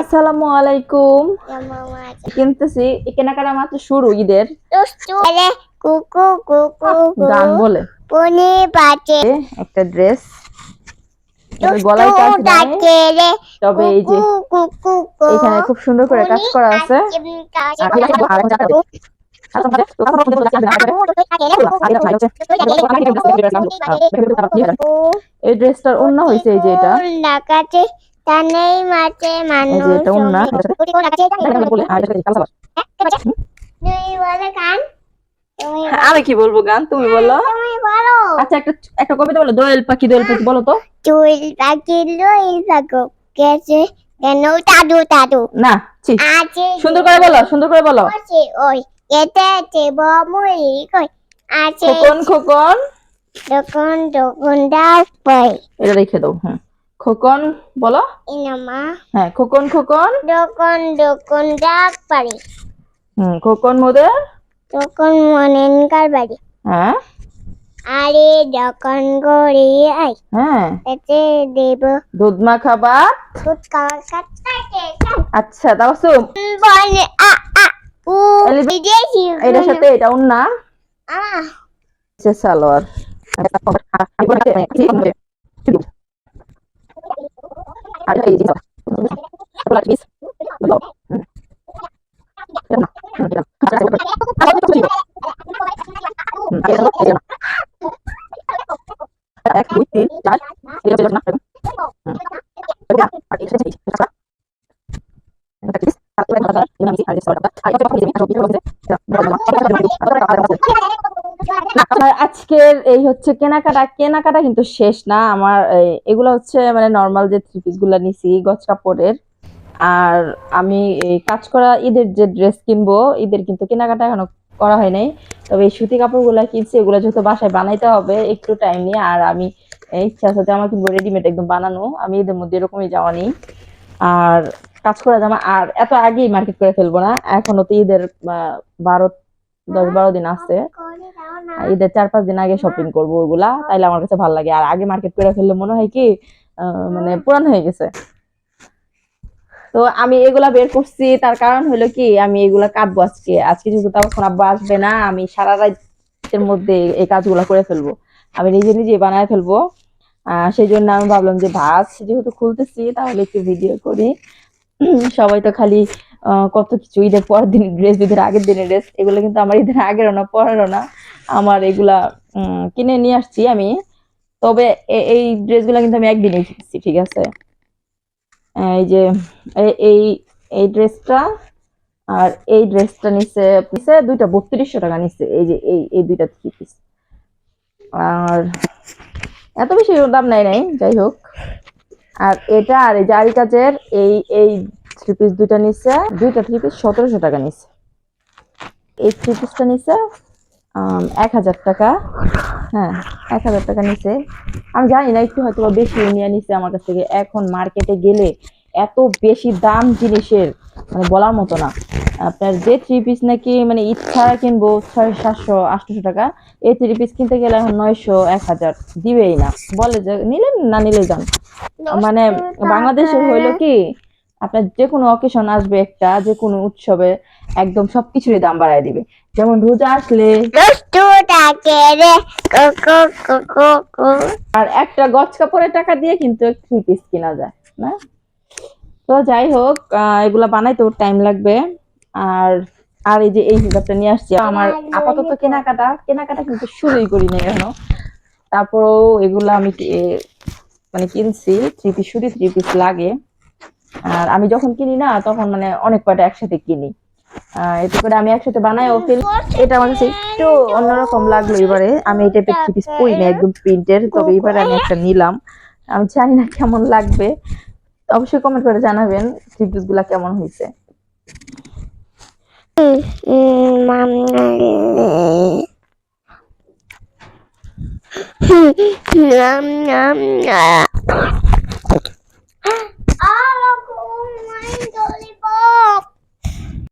আসসালামু আলাইকুম। কিনতেছি কেনাকাটা মাত্র শুরু ঈদের। কুকু কুকু গান বলে। পনি একটা ড্রেস। গলায় কাজ নাই। তবে এই যে এখানে খুব সুন্দর করে কাজ করা আছে। এই ড্রেসটার অন্য হয়েছে এই যে এটা। ডাকাতে তানেই মাঝে মানুষ এই যে এটা ওন্না। তুমি বলো গান তুমি আমি কি বলব গান? তুমি বলো। তুমি বলো। আচ্ছা একটা একটা কবিতা বলো দোয়েল পাখি দোয়েল পাখি বলো তো। চুল পাখি থাকো গেছে কেন দাদু দাদু না সুন্দর করে বলো সুন্দর করে বলো। আছে ওই এতে আছে বমুই কই। আছে খোকন খোকন। দোকান দোকান ডাক পাই এটা রেখে দাও হ্যাঁ খোকন বলো। ইনামা। হ্যাঁ খোকন খোকন। দোকান দোকান ডাক পারি। হুম খোকন মোদের দোকান মনেনকার বাড়ি? হ্যাঁ। আরে দোকান করে আই। হ্যাঁ। এতে দেব। দুধ মাখা ভাত দুধ খাওয়া কাটতে আচ্ছা তাও সুম। বনে আ আ উ বিদেশি এটার সাথে এটা উন্না আ সে সালোয়ার। এক দুই তিন চার এটা ছিল না আমার আজকের এই হচ্ছে কেনাকাটা কেনাকাটা কিন্তু শেষ না। আমার এগুলো হচ্ছে মানে নর্মাল যে থ্রি নিছি, গছ কাপড়ের। আর আমি কাজ করা ঈদের যে ড্রেস কিনবো, ঈদের কিন্তু কেনাকাটা এখনও করা হয় নাই। তবে এই সুতি কাপড়গুলা কিনছি, এগুলো যেহেতু বাসায় বানাইতে হবে, একটু টাইম নিয়ে। আর আমি ইচ্ছা আছে জামা কিনবো রেডিমেড একদম বানানো। আমি ঈদের মধ্যে এরকমই জামা নিই। আর কাজ করা জামা আর এত আগেই মার্কেট করে ফেলব না। এখনও তো ঈদের বারো দশ বারো দিন আছে। ঈদের চার পাঁচ দিন আগে শপিং করব ওগুলা তাইলে আমার কাছে ভালো লাগে। আর আগে মার্কেট করে ফেললে মনে হয় কি মানে পুরান হয়ে গেছে। তো আমি এগুলা বের করছি, তার কারণ হলো কি, আমি এগুলা কাটবো আজকে। আজকে যেহেতু তখন আব্বা আসবে না, আমি সারা রাতের মধ্যে এই কাজগুলা করে ফেলব। আমি নিজে নিজে বানায় ফেলব। আহ, সেই জন্য আমি ভাবলাম যে ভাজ যেহেতু খুলতেছি, তাহলে একটু ভিডিও করি। সবাই তো খালি কত কিছু ঈদের পরের দিন ড্রেস ঈদের আগের দিনের ড্রেস এগুলো কিন্তু আমার ঈদের আগেরও না, পরেরও না। আমার এগুলা কিনে নিয়ে আসছি আমি। তবে এই ড্রেসগুলো কিন্তু আমি একদিনে কিনছি, ঠিক আছে? এই যে এই এই ড্রেসটা আর এই ড্রেসটা নিচে নিচে দুইটা বত্রিশশো টাকা নিচ্ছে এই যে, এই এই দুইটা পিস আর এত বেশি দাম নাই নাই, যাই হোক। আর এটা আর এই জারি কাজের এই এই থ্রি পিস দুইটা নিচ্ছে দুইটা থ্রি পিস সতেরোশো টাকা নিচ্ছে এই থ্রি পিসটা নিচ্ছে এক হাজার টাকা। হ্যাঁ এক হাজার টাকা নিচ্ছে আমি জানি না, একটু হয়তো বেশি নিয়ে নিচ্ছে আমার কাছ থেকে। এখন মার্কেটে গেলে এত বেশি দাম জিনিসের মানে বলার মতো না। আপনার যে থ্রি পিস নাকি মানে ঈদ ছাড়া কিনবো ছয় সাতশো আটশো টাকা এই থ্রি পিস কিনতে গেলে এখন নয়শো এক হাজার। দিবেই না। বলে যে নিলেন না নিলে যান। মানে বাংলাদেশে হইল কি আপনার যে কোনো অকেশন আসবে একটা যে কোনো উৎসবে একদম সবকিছুরই দাম বাড়ায় দিবে। যেমন রোজা আসলে আর একটা গছ কাপড়ের টাকা দিয়ে কিন্তু থ্রি পিস কেনা যায় না? তো যাই হোক এগুলা বানাইতেও টাইম লাগবে। আর আর এই যে এই হিসাবটা নিয়ে আসছি আমার আপাতত কেনাকাটা কেনাকাটা কিন্তু শুরুই করি নাই এখনও। তারপরেও এগুলা আমি মানে কিনছি থ্রি পিস শুধু থ্রি পিস লাগে। আর আমি যখন কিনি না তখন মানে অনেক কয়টা একসাথে কিনি। এতে করে আমি একসাথে বানাইও ফেলি এটা আমার কাছে একটু অন্যরকম লাগল এবারে। আমি এই টাইপের থ্রি পিস পরি না একদম প্রিন্টের তবে এবারে আমি একটা নিলাম। আমি জানি না কেমন লাগবে। অবশ্যই কমেন্ট করে জানাবেন থ্রি পিসগুলা কেমন হয়েছে 妈妈。嗯嗯嗯嗯嗯